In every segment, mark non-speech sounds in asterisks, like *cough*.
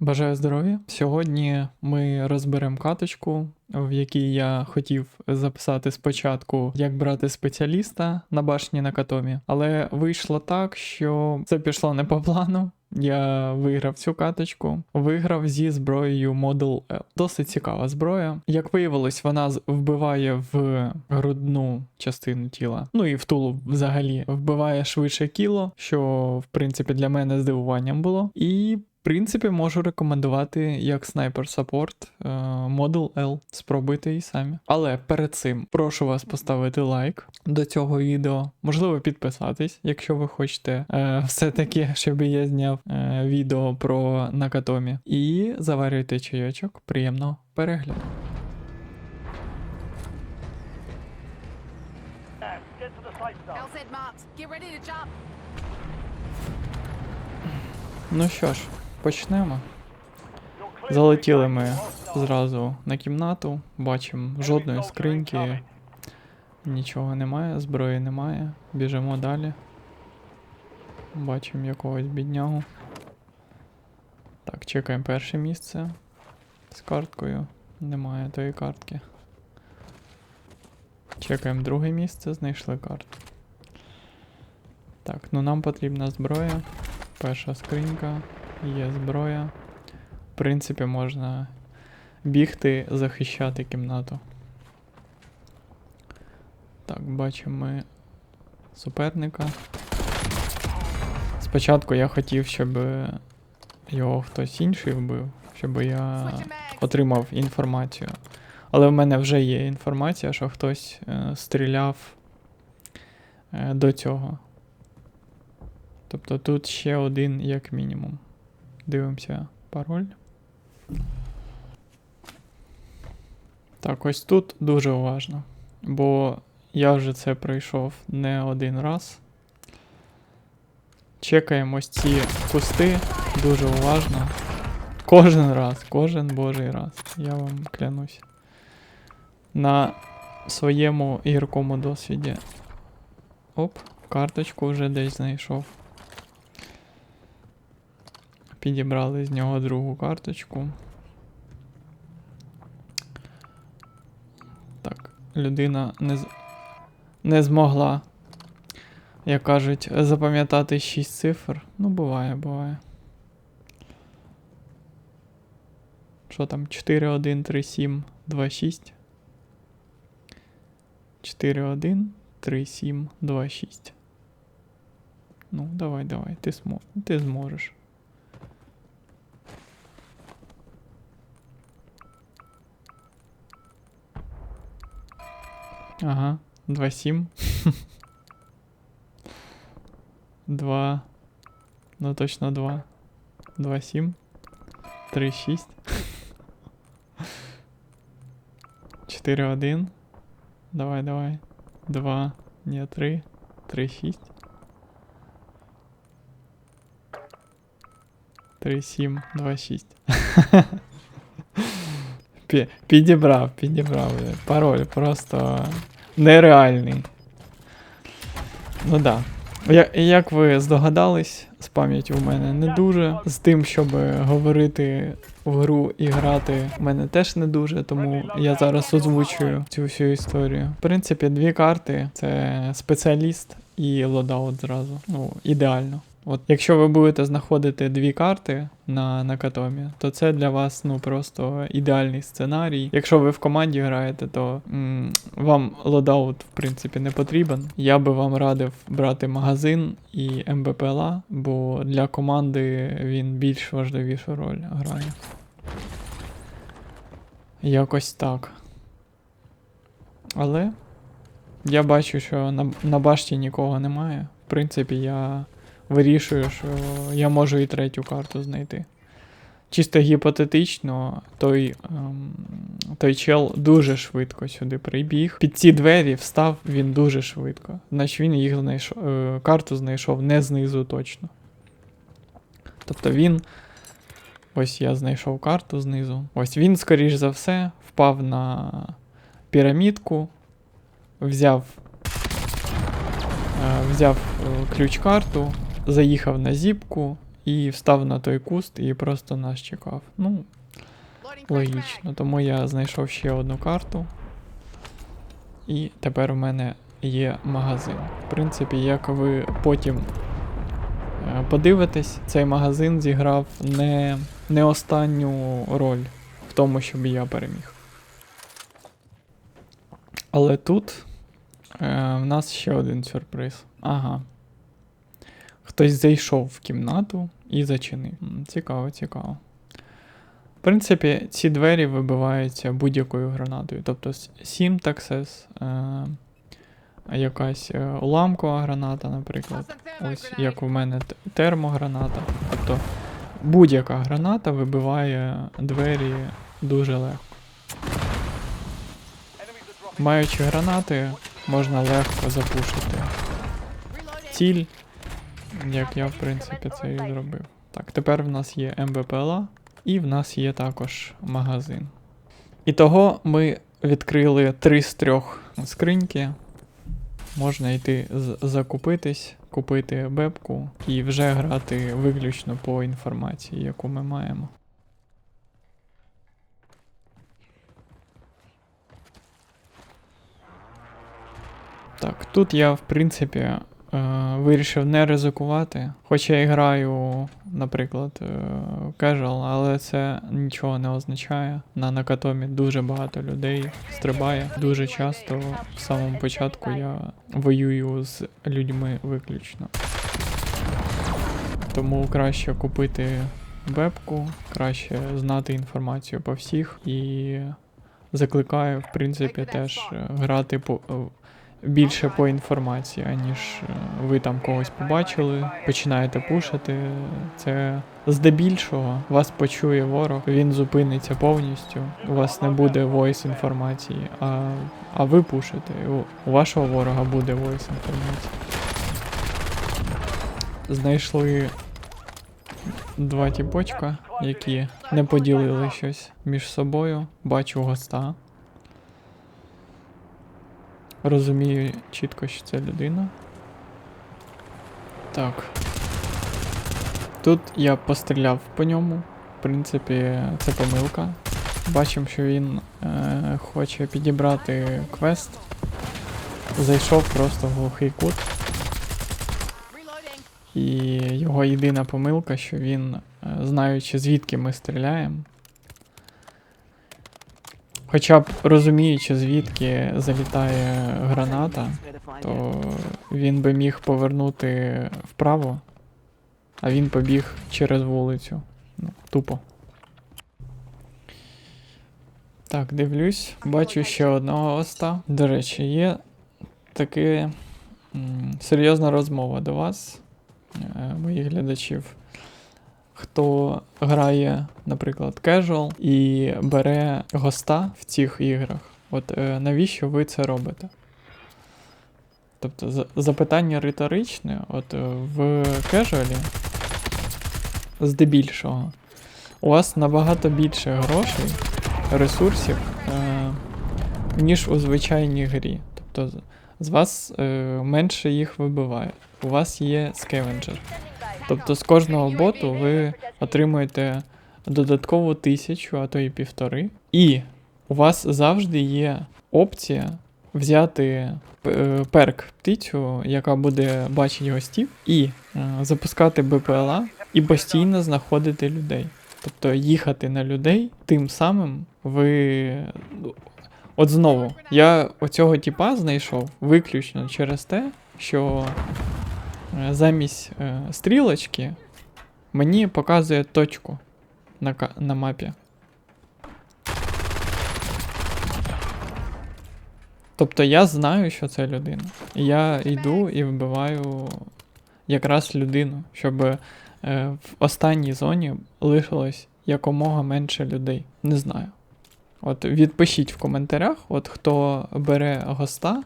Бажаю здоров'я. Сьогодні ми розберемо каточку, в якій я хотів записати спочатку, як брати спеціаліста на башні на катомі, але вийшло так, що це пішло не по плану. Я виграв цю каточку, виграв зі зброєю Model L. Досить цікава зброя. Як виявилось, вона вбиває в грудну частину тіла, ну і в тулуб взагалі вбиває швидше кіло, що в принципі для мене здивуванням було. І принципі, можу рекомендувати як снайпер саппорт е, Model L. Спробуйте і самі. Але перед цим прошу вас поставити лайк до цього відео, можливо, підписатись, якщо ви хочете е, все-таки, щоб я зняв е, відео про Накатомі. І заварюйте чайочок. Приємного перегляду. Ну що ж, почнемо. Залетіли ми зразу на кімнату, бачимо жодної скриньки, нічого немає, зброї немає. Біжимо далі. Бачимо якогось біднягу. Так, чекаємо перше місце з карткою. Немає тої картки. Чекаємо друге місце, знайшли карту. Так, ну нам потрібна зброя. Перша скринька, є зброя. В принципі, можна бігти, захищати кімнату. Так, бачимо ми суперника. Спочатку я хотів, щоб його хтось інший вбив, щоб я отримав інформацію. Але в мене вже є інформація, що хтось е, стріляв е, до цього. Тобто тут ще один як мінімум. Дивимося пароль. Так, ось тут дуже уважно. Бо я вже це пройшов не один раз. Чекаємо ці кусти дуже уважно. Кожен раз, кожен божий раз. Я вам клянусь. На своєму гіркому досвіді. Оп, карточку вже десь знайшов. Підібрали з нього другу карточку. Так, людина не, з... не змогла, як кажуть, запам'ятати 6 цифр. Ну, буває, буває. Що там? 4, 1, 3, 7, 2, 6. 4, 1, 3, 7, 2, 6. Ну, давай, давай, ти, смо... ти зможеш. Ага, 2, 7. 2. Ну точно 2. 2, 7. 3, 6. 4, 1. Давай, давай. 2. Не, 3. 3, 6. 3, 7, 2, 6. *laughs* Пі- Підібрав, підібрав. бля. Пароль просто нереальний. Ну да. Я, як ви здогадались, з пам'яті у мене не дуже. З тим, щоб говорити в гру і грати, в мене теж не дуже, тому я зараз озвучую цю всю історію. В принципі, дві карти це спеціаліст і лодаут зразу. Ну, ідеально. От якщо ви будете знаходити дві карти на, катомі, то це для вас ну просто ідеальний сценарій. Якщо ви в команді граєте, то м, вам лодаут в принципі не потрібен. Я би вам радив брати магазин і МБПЛА, бо для команди він більш важливішу роль грає. Якось так. Але я бачу, що на, на башті нікого немає. В принципі, я вирішую, що я можу і третю карту знайти. Чисто гіпотетично, той, ем, той чел дуже швидко сюди прибіг. Під ці двері встав він дуже швидко. Значить він їх знайшов, е, карту знайшов не знизу точно. Тобто він. Ось я знайшов карту знизу. Ось він, скоріш за все, впав на пірамідку, взяв, е, взяв е, ключ-карту, заїхав на зіпку і встав на той куст і просто нас чекав. Ну, логічно. Тому я знайшов ще одну карту. І тепер у мене є магазин. В принципі, як ви потім е, подивитесь, цей магазин зіграв не, не останню роль в тому, щоб я переміг. Але тут е, в нас ще один сюрприз. Ага. Хтось зайшов в кімнату і зачинив. Цікаво, цікаво. В принципі, ці двері вибиваються будь-якою гранатою. Тобто с- Simtaxes, е, якась е, уламкова граната, наприклад. Ось як у мене термограната. Тобто будь-яка граната вибиває двері дуже легко. Маючи гранати, можна легко запушити ціль, як я в принципі це і зробив. Так, тепер в нас є МБПЛА і в нас є також магазин. І того ми відкрили три з трьох скриньки. Можна йти закупитись, купити бебку і вже грати виключно по інформації, яку ми маємо. Так, тут я, в принципі, вирішив не ризикувати. Хоча я граю, наприклад, е, casual, але це нічого не означає. На накатомі дуже багато людей стрибає. Дуже часто в самому початку я воюю з людьми виключно. Тому краще купити вебку, краще знати інформацію по всіх і закликаю, в принципі, теж е, грати по. Більше по інформації, аніж е, ви там когось побачили, починаєте пушити. Це здебільшого вас почує ворог, він зупиниться повністю. У вас не буде войс інформації, а, а ви пушите. У вашого ворога буде войс інформації. Знайшли два тіпочка, які не поділили щось між собою. Бачу госта. Розумію чітко, що це людина. Так. Тут я постріляв по ньому. В принципі, це помилка. Бачимо, що він е, хоче підібрати квест. Зайшов просто в глухий кут. І його єдина помилка, що він, е, знаючи звідки ми стріляємо, хоча б розуміючи, звідки залітає граната, то він би міг повернути вправо, а він побіг через вулицю. Ну, тупо. Так, дивлюсь. Бачу ще одного оста. До речі, є таке м, серйозна розмова до вас, е, моїх глядачів. Хто грає, наприклад, casual і бере госта в цих іграх. От е, навіщо ви це робите? Тобто за- запитання риторичне, от е, в кежуалі, здебільшого, у вас набагато більше грошей, ресурсів, е, ніж у звичайній грі. Тобто з вас е, менше їх вибиває. У вас є скевенджер. Тобто з кожного боту ви отримуєте додаткову тисячу, а то і півтори. І у вас завжди є опція взяти е, перк птицю, яка буде бачити гостів, і е, запускати БПЛА і постійно знаходити людей. Тобто їхати на людей, тим самим ви. От знову, я оцього типа знайшов виключно через те, що замість е, стрілочки мені показує точку на, на мапі. Тобто я знаю, що це людина. Я йду і вбиваю якраз людину, щоб е, в останній зоні лишилось якомога менше людей. Не знаю. От відпишіть в коментарях, от хто бере госта,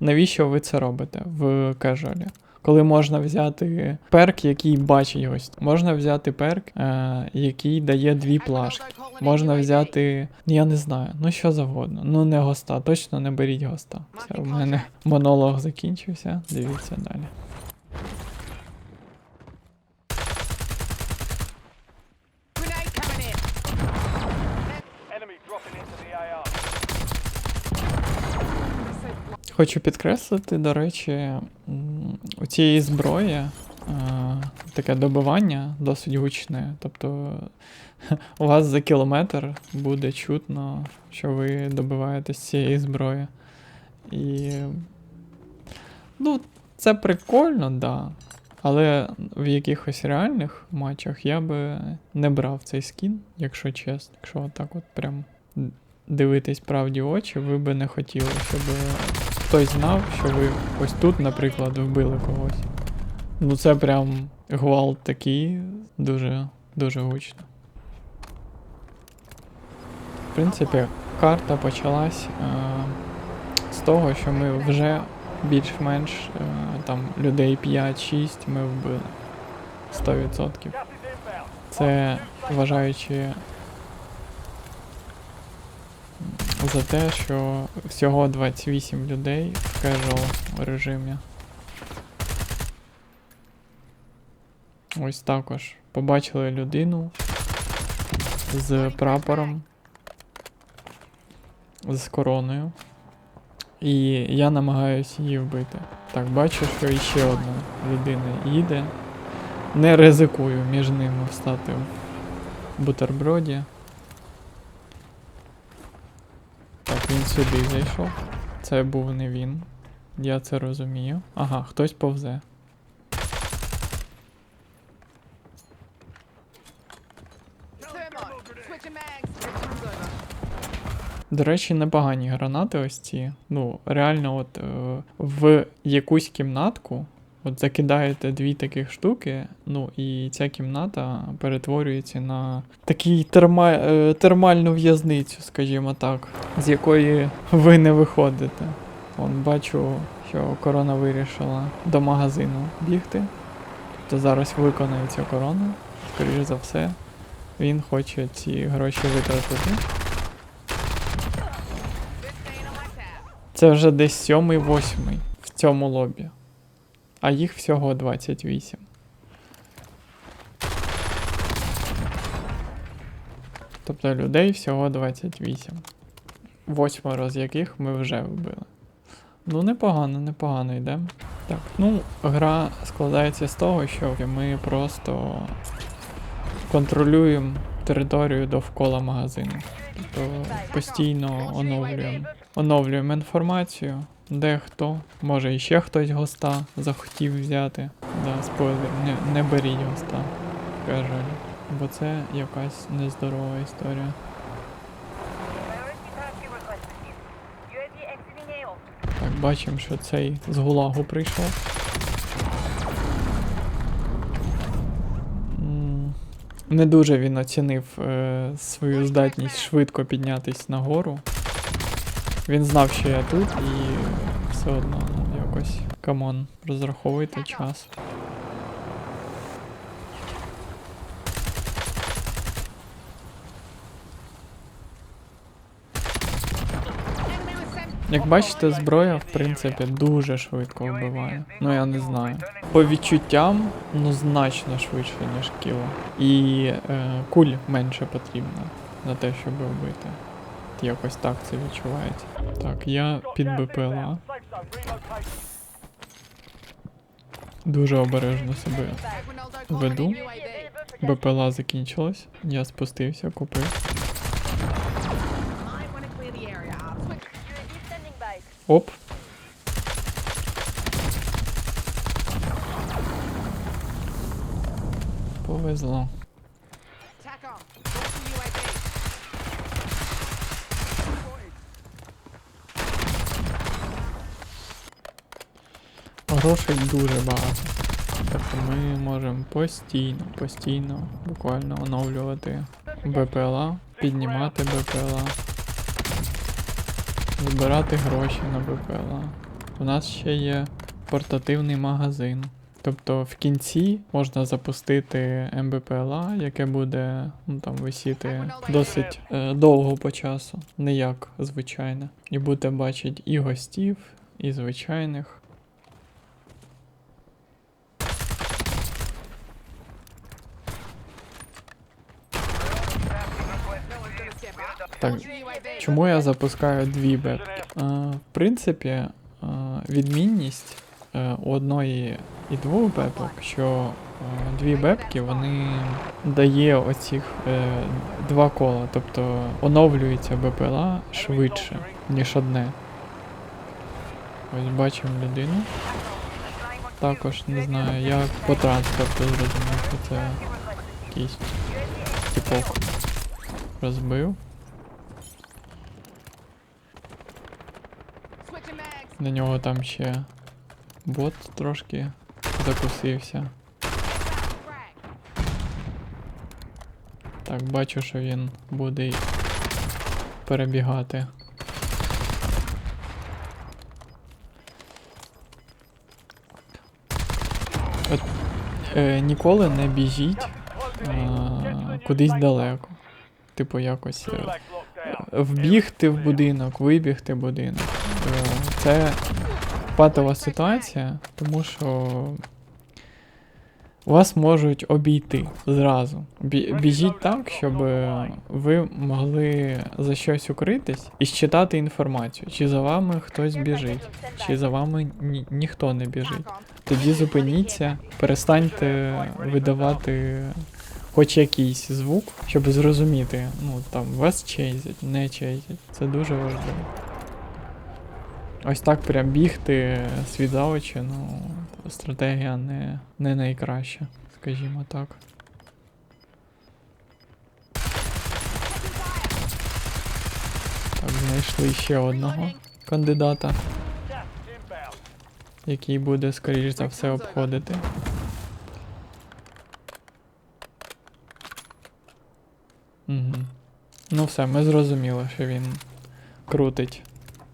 навіщо ви це робите в кежуалі? коли можна взяти перк, який бачить гость. Можна взяти перк, е, який дає дві плашки. Можна взяти. Ну, я не знаю, ну що завгодно. Ну не госта, точно не беріть госта. Все, в мене монолог закінчився. Дивіться далі. Хочу підкреслити, до речі, у цієї зброї е, таке добивання досить гучне. Тобто *laughs* у вас за кілометр буде чутно, що ви добиваєте з цієї зброї. І. Ну, це прикольно, да. Але в якихось реальних матчах я би не брав цей скін, якщо чесно. Якщо отак от прям дивитись правді очі, ви би не хотіли, щоб хтось знав, що ви ось тут, наприклад, вбили когось. Ну це прям гвалт такий, дуже, дуже гучно. В принципі, карта почалась е, з того, що ми вже більш-менш е, там людей 5-6 ми вбили. 100%. Gas is inbound. Це вважаючи м, за те, що всього 28 людей в casual режимі. Ось також побачили людину з прапором, з короною. І я намагаюся її вбити. Так, бачу, що іще одна людина їде. Не ризикую між ними встати в бутерброді. Так, він сюди зайшов. Це був не він. Я це розумію. Ага, хтось повзе. До речі, непогані гранати ось ці. Ну, реально, от е, в якусь кімнатку, от закидаєте дві таких штуки, ну і ця кімната перетворюється на такий терма, е, термальну в'язницю, скажімо так, з якої ви не виходите. Вон бачу, що корона вирішила до магазину бігти. Тобто зараз виконає цю корону. Скоріше за все, він хоче ці гроші витратити. 15 on my tab. Це вже десь сьомий, восьмий в цьому лобі. А їх всього 28. Тобто людей всього 28. Восьмеро з яких ми вже вбили. Ну, непогано, непогано йдемо. Так, ну, гра складається з того, що ми просто контролюємо територію довкола магазину. Тобто постійно оновлюємо оновлюємо інформацію, де хто, може іще хтось госта захотів взяти. Да, спойлер, не, не беріть госта, кажу, бо це якась нездорова історія. Так, бачимо, що цей з гулагу прийшов. Не дуже він оцінив е, свою здатність швидко піднятись нагору. Він знав, що я тут, і все одно ну, якось. Камон, розраховуйте час. Як бачите, зброя, в принципі, дуже швидко вбиває. Ну я не знаю. По відчуттям, ну значно швидше, ніж кіло. І е, куль менше потрібно на те, щоб вбити. Якось так це відчувається. Так, я під БПЛА. Дуже обережно себе веду. БПЛА закінчилось. Я спустився, купив. Might want Грошей дуже багато. Тобто ми можемо постійно, постійно, буквально оновлювати БПЛА, піднімати БПЛА, збирати гроші на БПЛА. У нас ще є портативний магазин. Тобто в кінці можна запустити МБПЛА, яке буде ну, там висіти досить е, довго по часу, не як звичайне. І будете бачити і гостів, і звичайних. Так, чому я запускаю дві бепки? А, в принципі, а, відмінність е, у одної і двох бепок, що е, дві бепки вони дає оцих е, два кола, тобто оновлюється БПЛА швидше, ніж одне. Ось бачимо людину. Також не знаю, я по транспорту зрозумів, що це якийсь типок розбив. На нього там ще бот трошки закусився. Так, бачу, що він буде перебігати. От, е, ніколи не біжіть а, кудись далеко. Типу якось е, вбігти в будинок, вибігти в будинок. Це патова ситуація, тому що вас можуть обійти зразу. Біжіть так, щоб ви могли за щось укритись і считати інформацію, чи за вами хтось біжить, чи за вами ні- ніхто не біжить. Тоді зупиніться, перестаньте видавати хоч якийсь звук, щоб зрозуміти, ну там вас чейзять, не чейзять. Це дуже важливо. Ось так прям бігти світ за очі, ну, стратегія не, не найкраща, скажімо так. Так, знайшли ще одного кандидата, який буде, скоріш за все, обходити. Угу. Ну все, ми зрозуміли, що він крутить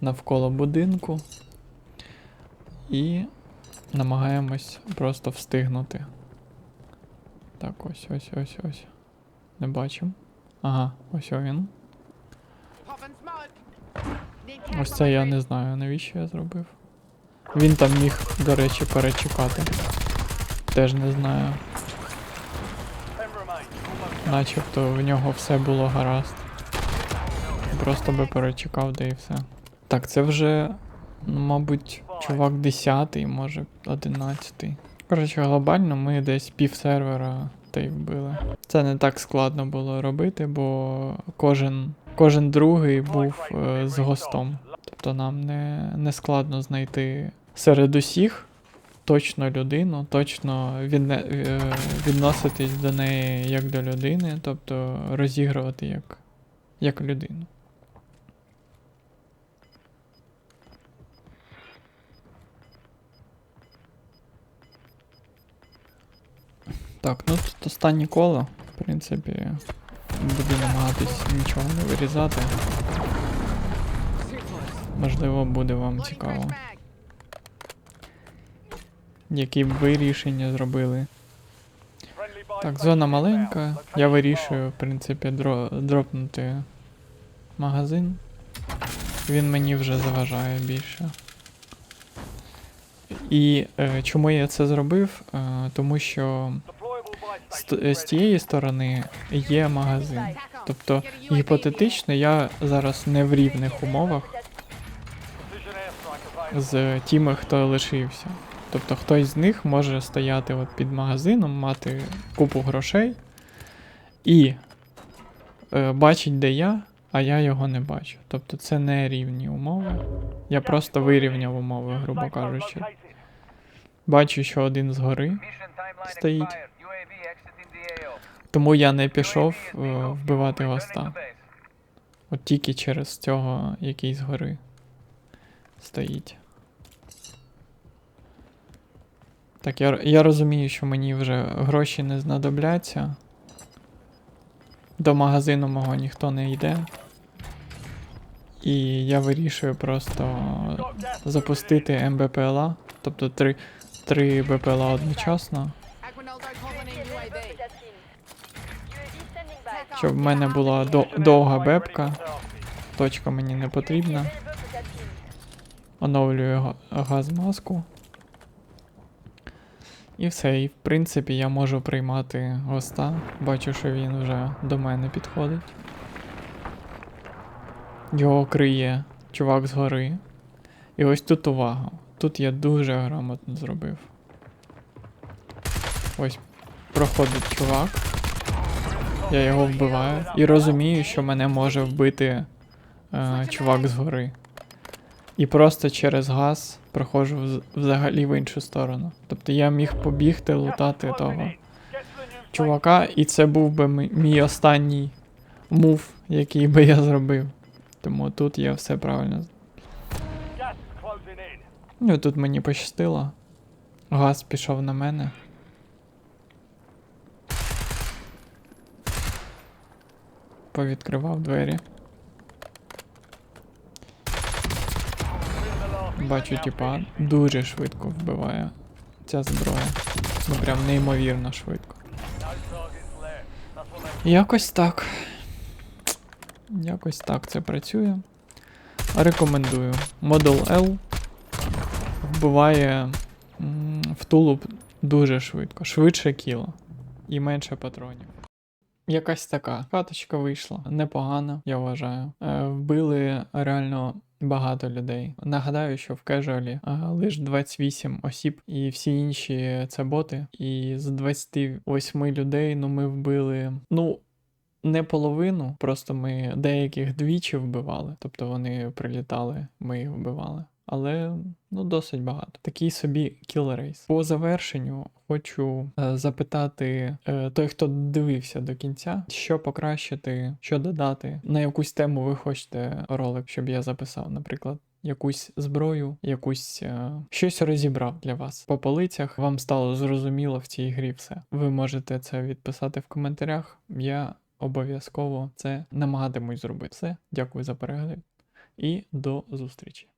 навколо будинку. І намагаємось просто встигнути. Так, ось, ось, ось, ось. Не бачимо. Ага, ось він. Ось це я не знаю, навіщо я зробив. Він там міг, до речі, перечекати. Теж не знаю. Начебто в нього все було гаразд. Просто би перечекав, де і все. Так, це вже, ну, мабуть, чувак 10, може 11. Коротше, глобально ми десь пів сервера та й вбили. Це не так складно було робити, бо кожен, кожен другий був е, з гостом. Тобто нам не, не складно знайти серед усіх точно людину, точно відне, е, відноситись до неї як до людини, тобто розігрувати як, як людину. Так, ну тут останнє коло, в принципі, буду намагатись нічого не вирізати. Можливо, буде вам цікаво. Які б ви рішення зробили? Так, зона маленька. Я вирішую, в принципі, дро, дропнути магазин. Він мені вже заважає більше. І е, чому я це зробив? Е, тому що з, з тієї сторони є магазин. Тобто, гіпотетично, я зараз не в рівних умовах з тими, хто лишився. Тобто хтось з них може стояти от під магазином, мати купу грошей і е, бачить, де я, а я його не бачу. Тобто це не рівні умови. Я просто вирівняв умови, грубо кажучи. Бачу, що один згори, Стоїть. Тому я не пішов е, вбивати госта. От тільки через цього, який згори стоїть. Так, я, я розумію, що мені вже гроші не знадобляться. До магазину мого ніхто не йде. І я вирішую просто запустити МБПЛА, тобто три, три БПЛА одночасно, щоб в мене була до, довга бепка, точка мені не потрібна. Оновлюю га- газмаску. І все, і в принципі я можу приймати госта. Бачу, що він вже до мене підходить. Його криє чувак згори. І ось тут увага. Тут я дуже грамотно зробив. Ось проходить чувак. Я його вбиваю і розумію, що мене може вбити е, чувак згори. І просто через газ проходжу взагалі в іншу сторону. Тобто я міг побігти лутати того чувака, і це був би мій, останній мув, який би я зробив. Тому тут я все правильно. Ну тут мені пощастило. Газ пішов на мене. Повідкривав двері. Бачу, типа, дуже швидко вбиває ця зброя. Ну прям неймовірно швидко. Якось так. Якось так це працює. Рекомендую. Model L вбиває в тулуб дуже швидко. Швидше кіло. І менше патронів. Якась така каточка вийшла. Непогана, я вважаю. Е, вбили реально багато людей. Нагадаю, що в кежуалі лише 28 осіб, і всі інші це боти. І з 28 людей ну, ми вбили. Ну, не половину, просто ми деяких двічі вбивали, тобто вони прилітали, ми їх вбивали. Але ну досить багато. Такий собі кілерейс. По завершенню хочу е, запитати е, той, хто дивився до кінця, що покращити, що додати, на якусь тему ви хочете ролик, щоб я записав, наприклад. Якусь зброю, якусь е, щось розібрав для вас по полицях. Вам стало зрозуміло в цій грі все. Ви можете це відписати в коментарях. Я обов'язково це намагатимусь зробити. Все, дякую за перегляд і до зустрічі.